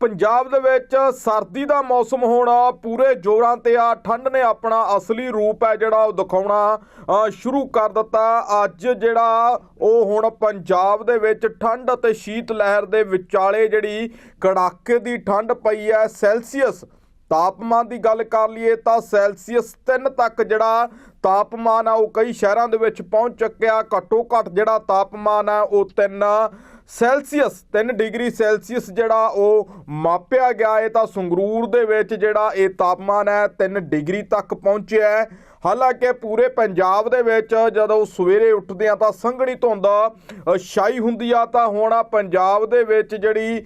ਪੰਜਾਬ ਦੇ ਵਿੱਚ ਸਰਦੀ ਦਾ ਮੌਸਮ ਹੋਣਾ ਪੂਰੇ ਜੋਰਾਂ ਤੇ ਆ। ਠੰਡ ਨੇ ਆਪਣਾ ਅਸਲੀ ਰੂਪ ਹੈ ਜਿਹੜਾ ਉਹ ਦਿਖਾਉਣਾ ਸ਼ੁਰੂ ਕਰ ਦਿੱਤਾ। ਅੱਜ ਜਿਹੜਾ ਉਹ ਹੁਣ ਪੰਜਾਬ ਦੇ ਵਿੱਚ ਠੰਡ ਅਤੇ ਸ਼ੀਤ ਲਹਿਰ ਦੇ ਵਿਚਾਲੇ ਜਿਹੜੀ ਕੜਾਕੇ ਦੀ ਠੰਡ ਪਈ ਹੈ, ਸੈਲਸੀਅਸ ਤਾਪਮਾਨ ਦੀ ਗੱਲ ਕਰ ਲਈਏ ਤਾਂ ਸੈਲਸੀਅਸ 3 ਤੱਕ ਜਿਹੜਾ ਤਾਪਮਾਨ ਆ, ਉਹ ਕਈ ਸ਼ਹਿਰਾਂ ਦੇ ਵਿੱਚ ਪਹੁੰਚ ਚੁੱਕਿਆ। ਘੱਟੋ ਘੱਟ ਜਿਹੜਾ ਤਾਪਮਾਨ ਹੈ ਉਹ 3 ਸੈਲਸੀਅਸ 3 ਡਿਗਰੀ ਸੈਲਸੀਅਸ ਜਿਹੜਾ ਉਹ ਮਾਪਿਆ ਗਿਆ ਹੈ ਤਾਂ ਸੰਗਰੂਰ ਦੇ ਵਿੱਚ ਜਿਹੜਾ ਇਹ ਤਾਪਮਾਨ ਹੈ 3 ਡਿਗਰੀ ਤੱਕ ਪਹੁੰਚਿਆ ਹੈ। ਹਾਲਾਂਕਿ ਪੂਰੇ ਪੰਜਾਬ ਦੇ ਵਿੱਚ ਜਦੋਂ ਸਵੇਰੇ ਉੱਠਦੇ ਆ ਤਾਂ ਸੰਘਣੀ ਧੁੰਦ ਅ, ਛਾਈ ਹੁੰਦੀ ਆ ਤਾਂ ਹੁਣ ਪੰਜਾਬ ਦੇ ਵਿੱਚ ਜਿਹੜੀ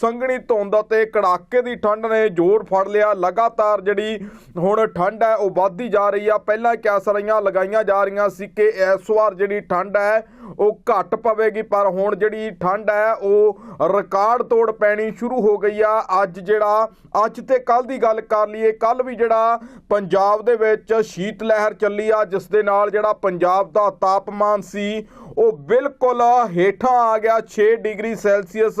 ਸੰਘਣੀ ਧੁੰਦ ਅਤੇ ਕੜਾਕੇ ਦੀ ਠੰਡ ਨੇ ਜ਼ੋਰ ਫੜ ਲਿਆ। ਲਗਾਤਾਰ ਜਿਹੜੀ ਹੁਣ ਠੰਡ ਹੈ ਉਹ ਵੱਧਦੀ ਜਾ ਰਹੀ ਆ। ਪਹਿਲਾਂ ਕਿਆਸਰੀਆਂ ਲਗਾਈਆਂ ਜਾ ਰਹੀਆਂ ਸੀ ਕਿ ਇਸ ਵਾਰ ਜਿਹੜੀ ਠੰਡ ਹੈ ਉਹ ਘੱਟ ਪਵੇਗੀ, ਪਰ ਹੁਣ ਜਿਹੜੀ ਠੰਡ ਹੈ, ਉਹ ਰਿਕਾਰਡ ਤੋੜ ਪੈਣੀ ਸ਼ੁਰੂ ਹੋ ਗਈ ਆ। ਅੱਜ ਜਿਹੜਾ, ਅੱਜ ਤੇ ਕੱਲ ਦੀ ਗੱਲ ਕਰ ਲਈਏ ਕੱਲ ਵੀ ਜਿਹੜਾ ਪੰਜਾਬ ਦੇ ਵਿੱਚ ਸ਼ੀਤ ਲਹਿਰ ਚੱਲੀ ਆ, ਜਿਸ ਦੇ ਨਾਲ ਜਿਹੜਾ ਪੰਜਾਬ ਦਾ ਤਾਪਮਾਨ ਸੀ, ਉਹ ਬਿਲਕੁਲ ਹੇਠਾਂ ਆ ਗਿਆ। 6 ਡਿਗਰੀ ਸੈਲਸੀਅਸ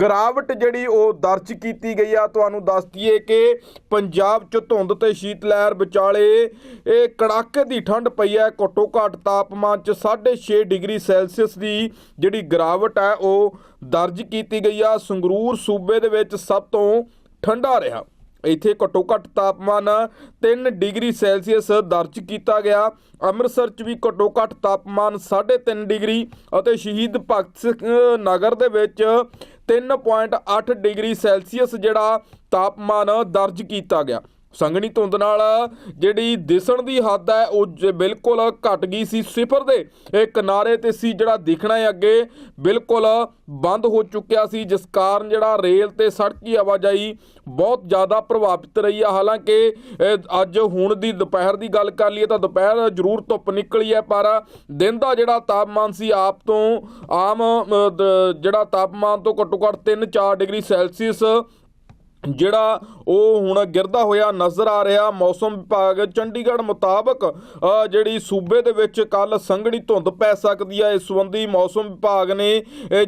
ਗਰਾਵਟ ਜਿਹੜੀ ਉਹ ਦਰਜ ਕੀਤੀ ਗਈ ਆ। ਤੁਹਾਨੂੰ ਦੱਸ ਦਈਏ ਕਿ ਪੰਜਾਬ 'ਚ ਧੁੰਦ ਤੇ ਸ਼ੀਤ ਲਹਿਰ ਵਿਚਾਲੇ ਇਹ ਕੜਾਕੇ ਦੀ ਠੰਡ ਪਈ ਹੈ। ਘੱਟੋ ਘੱਟ ਤਾਪਮਾਨ 'ਚ 6.5 ਡਿਗਰੀ ਸੈਲਸੀਅਸ ਦੀ ਜਿਹੜੀ ਗਿਰਾਵਟ ਹੈ, ਉਹ ਦਰਜ ਕੀਤੀ ਗਈ ਆ। ਸੰਗਰੂਰ ਸੂਬੇ ਦੇ ਵਿੱਚ ਸਭ ਤੋਂ ਠੰਡਾ ਰਿਹਾ। ਇੱਥੇ ਘੱਟੋ ਘੱਟ ਤਾਪਮਾਨ 3 ਡਿਗਰੀ ਸੈਲਸੀਅਸ ਦਰਜ ਕੀਤਾ ਗਿਆ। ਅੰਮ੍ਰਿਤਸਰ 'ਚ ਵੀ ਘੱਟੋ ਘੱਟ ਤਾਪਮਾਨ 3.5 ਡਿਗਰੀ ਅਤੇ ਸ਼ਹੀਦ ਭਗਤ ਸਿੰਘ ਨਗਰ ਦੇ ਵਿੱਚ 3.8 ਡਿਗਰੀ ਸੈਲਸੀਅਸ ਜਿਹੜਾ ਤਾਪਮਾਨ ਦਰਜ ਕੀਤਾ ਗਿਆ। ਸੰਘਣੀ ਧੁੰਦ ਨਾਲ ਜਿਹੜੀ ਦਿਸਣ ਦੀ ਹੱਦ ਹੈ, ਉਹ ਜ- ਬਿਲਕੁਲ ਘਟ ਗਈ ਸੀ ਸਿਫਰ ਦੇ। ਇਹ ਕਿਨਾਰੇ ਤੇ ਸੀ ਜਿਹੜਾ ਦਿਖਣਾ ਹੈ ਅੱਗੇ, ਬਿਲਕੁਲ ਬੰਦ ਹੋ ਚੁੱਕਿਆ ਸੀ, ਜਿਸ ਕਾਰਨ ਜਿਹੜਾ ਰੇਲ ਤੇ ਸੜਕੀ ਆਵਾਜਾਈ ਬਹੁਤ ਜ਼ਿਆਦਾ ਪ੍ਰਭਾਵਿਤ ਰਹੀ ਆ ਹਾਲਾਂਕਿ ਅੱਜ ਹੁਣ ਦੀ ਦੁਪਹਿਰ ਦੀ ਗੱਲ ਕਰ ਲਈਏ ਤਾਂ ਦੁਪਹਿਰ ਜ਼ਰੂਰ ਧੁੱਪ ਨਿਕਲੀ ਹੈ, ਪਰ ਦਿਨ ਦਾ ਜਿਹੜਾ ਤਾਪਮਾਨ ਸੀ, ਆਪ ਤੋਂ ਆਮ ਜਿਹੜਾ ਤਾਪਮਾਨ ਤੋਂ ਘੱਟੋ ਘੱਟ 3-4 ਡਿਗਰੀ ਸੈਲਸੀਅਸ ਜਿਹੜਾ ਉਹ ਹੁਣ ਗਿਰਦਾ ਹੋਇਆ ਨਜ਼ਰ ਆ ਰਿਹਾ ਮੌਸਮ ਵਿਭਾਗ ਚੰਡੀਗੜ੍ਹ ਮੁਤਾਬਕ ਜਿਹੜੀ ਸੂਬੇ ਦੇ ਵਿੱਚ ਕੱਲ ਸੰਘਣੀ ਧੁੰਦ ਪੈ ਸਕਦੀ ਹੈ ਇਸ ਸੰਬੰਧੀ ਮੌਸਮ ਵਿਭਾਗ ਨੇ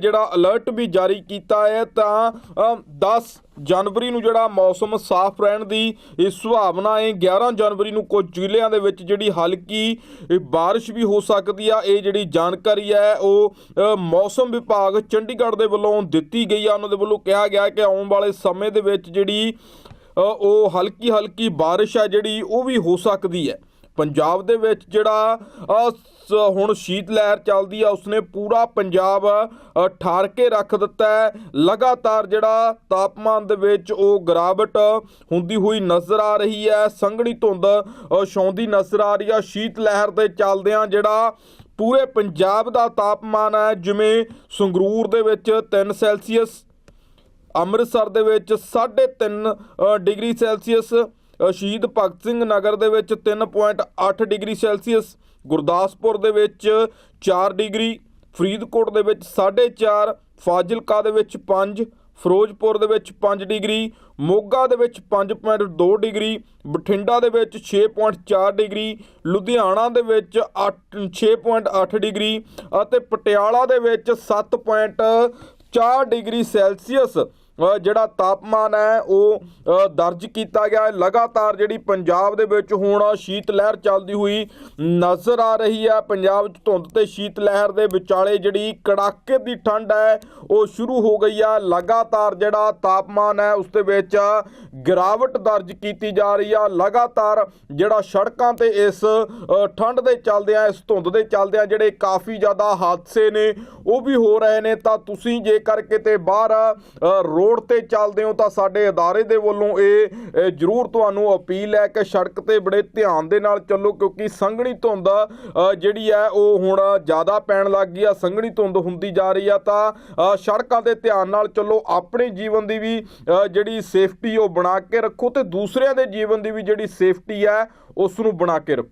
ਜਿਹੜਾ ਅਲਰਟ ਵੀ ਜਾਰੀ ਕੀਤਾ ਹੈ ਤਾਂ ਅ, 10 ਜਨਵਰੀ ਨੂੰ ਜਿਹੜਾ ਮੌਸਮ ਸਾਫ਼ ਰਹਿਣ ਦੀ ਇਹ ਸੁਭਾਵਨਾ ਹੈ। 11 ਜਨਵਰੀ ਨੂੰ ਕੁਝ ਜ਼ਿਲ੍ਹਿਆਂ ਦੇ ਵਿੱਚ ਜਿਹੜੀ ਹਲਕੀ ਬਾਰਿਸ਼ ਵੀ ਹੋ ਸਕਦੀ ਆ। ਇਹ ਜਿਹੜੀ ਜਾਣਕਾਰੀ ਹੈ, ਉਹ ਮੌਸਮ ਵਿਭਾਗ ਚੰਡੀਗੜ੍ਹ ਦੇ ਵੱਲੋਂ ਦਿੱਤੀ ਗਈ ਆ। ਉਹਨਾਂ ਦੇ ਵੱਲੋਂ ਕਿਹਾ ਗਿਆ ਕਿ ਆਉਣ ਵਾਲੇ ਸਮੇਂ ਦੇ ਵਿੱਚ ਜਿਹੜੀ ਉਹ ਹਲਕੀ ਹਲਕੀ ਬਾਰਿਸ਼ ਹੈ ਜਿਹੜੀ, ਉਹ ਵੀ ਹੋ ਸਕਦੀ ਹੈ। ਪੰਜਾਬ ਦੇ ਵਿੱਚ ਜਿਹੜਾ ਸ- ਹੁਣ ਸ਼ੀਤ ਲਹਿਰ ਚੱਲਦੀ ਆ ਉਸਨੇ ਪੂਰਾ ਪੰਜਾਬ ਠਾਰ ਕੇ ਰੱਖ ਦਿੱਤਾ ਹੈ। ਲਗਾਤਾਰ ਜਿਹੜਾ ਤਾਪਮਾਨ ਦੇ ਵਿੱਚ ਉਹ ਗਿਰਾਵਟ ਹੁੰਦੀ ਹੋਈ ਨਜ਼ਰ ਆ ਰਹੀ ਹੈ। ਸੰਘਣੀ ਧੁੰਦ ਅ, ਛਾਉਂਦੀ ਨਜ਼ਰ ਆ ਰਹੀ ਆ। ਸ਼ੀਤ ਲਹਿਰ ਦੇ ਚੱਲਦਿਆਂ ਜਿਹੜਾ ਪੂਰੇ ਪੰਜਾਬ ਦਾ ਤਾਪਮਾਨ ਹੈ ਜਿਵੇਂ ਸੰਗਰੂਰ ਦੇ ਵਿੱਚ 3 ਸੈਲਸੀਅਸ ਅੰਮ੍ਰਿਤਸਰ ਦੇ ਵਿੱਚ 3.5 ਅ, ਡਿਗਰੀ ਸੈਲਸੀਅਸ ਸ਼ਹੀਦ ਭਗਤ ਸਿੰਘ ਨਗਰ ਦੇ ਵਿੱਚ 3.8 ਡਿਗਰੀ ਸੈਲਸੀਅਸ, ਗੁਰਦਾਸਪੁਰ ਦੇ ਵਿੱਚ 4 ਡਿਗਰੀ, ਫਰੀਦਕੋਟ ਦੇ ਵਿੱਚ 4.5 ਫਾਜ਼ਿਲਕਾ ਦੇ ਵਿੱਚ 5 ਫਿਰੋਜ਼ਪੁਰ ਦੇ ਵਿੱਚ 5 ਡਿਗਰੀ, ਮੋਗਾ ਦੇ ਵਿੱਚ 5.2 ਡਿਗਰੀ, ਬਠਿੰਡਾ ਦੇ ਵਿੱਚ 6.4 ਡਿਗਰੀ, ਲੁਧਿਆਣਾ ਦੇ ਵਿੱਚ 8 6.8 ਡਿਗਰੀ ਅਤੇ ਪਟਿਆਲਾ ਦੇ ਵਿੱਚ 7.4 ਡਿਗਰੀ ਸੈਲਸੀਅਸ। ਜਿਹੜਾ ਤਾਪਮਾਨ ਹੈ ਉਹ ਦਰਜ ਕੀਤਾ ਗਿਆ ਹੈ। ਲਗਾਤਾਰ ਜਿਹੜੀ ਪੰਜਾਬ ਦੇ ਵਿੱਚ ਹੁਣ ਸ਼ੀਤ ਲਹਿਰ ਚੱਲਦੀ ਹੋਈ ਨਜ਼ਰ ਆ ਰਹੀ ਹੈ। ਪੰਜਾਬ 'ਚ ਧੁੰਦ ਤੇ ਸ਼ੀਤ ਲਹਿਰ ਦੇ ਵਿਚਾਲੇ ਜਿਹੜੀ ਕੜਾਕੇ ਦੀ ਠੰਡ ਹੈ ਉਹ ਸ਼ੁਰੂ ਹੋ ਗਈ ਆ। ਲਗਾਤਾਰ ਜਿਹੜਾ ਤਾਪਮਾਨ ਹੈ ਉਸ ਦੇ ਵਿੱਚ ਗਿਰਾਵਟ ਦਰਜ ਕੀਤੀ ਜਾ ਰਹੀ ਆ। ਲਗਾਤਾਰ ਜਿਹੜਾ ਸੜਕਾਂ ਤੇ ਇਸ ਠੰਡ ਦੇ ਚੱਲਦਿਆਂ ਇਸ ਧੁੰਦ ਦੇ ਚੱਲਦਿਆਂ ਜਿਹੜੇ ਕਾਫੀ ਜ਼ਿਆਦਾ ਹਾਦਸੇ ਨੇ ਉਹ ਵੀ ਹੋ ਰਹੇ ਨੇ। ਤਾਂ ਤੁਸੀਂ ਜੇਕਰ ਕਿਤੇ ਬਾਹਰ ਅ, ਰੋਡ ਤੇ ਚੱਲਦੇ ਹੋ ਤਾਂ ਸਾਡੇ ਅਦਾਰੇ ਦੇ ਵੱਲੋਂ ਇਹ ਜ਼ਰੂਰ ਤੁਹਾਨੂੰ ਅਪੀਲ ਹੈ ਕਿ ਸੜਕ ਤੇ ਬੜੇ ਧਿਆਨ ਦੇ ਨਾਲ ਚੱਲੋ ਕਿਉਂਕਿ ਸੰਘਣੀ ਧੁੰਦ ਜਿਹੜੀ ਹੈ ਉਹ ਹੁਣ ਜ਼ਿਆਦਾ ਪੈਣ ਲੱਗ ਗਈ ਆ, ਸੰਘਣੀ ਧੁੰਦ ਹੁੰਦੀ ਜਾ ਰਹੀ ਆ ਤਾਂ ਸੜਕਾਂ ਤੇ ਧਿਆਨ ਨਾਲ ਚੱਲੋ, ਆਪਣੇ ਜੀਵਨ ਦੀ ਵੀ ਜਿਹੜੀ ਸੇਫਟੀ ਉਹ ਬਣਾ ਕੇ ਰੱਖੋ ਤੇ ਦੂਸਰਿਆਂ ਦੇ ਜੀਵਨ ਦੀ ਵੀ ਜਿਹੜੀ ਸੇਫਟੀ ਹੈ ਉਸ ਨੂੰ ਬਣਾ ਕੇ ਰੱਖੋ।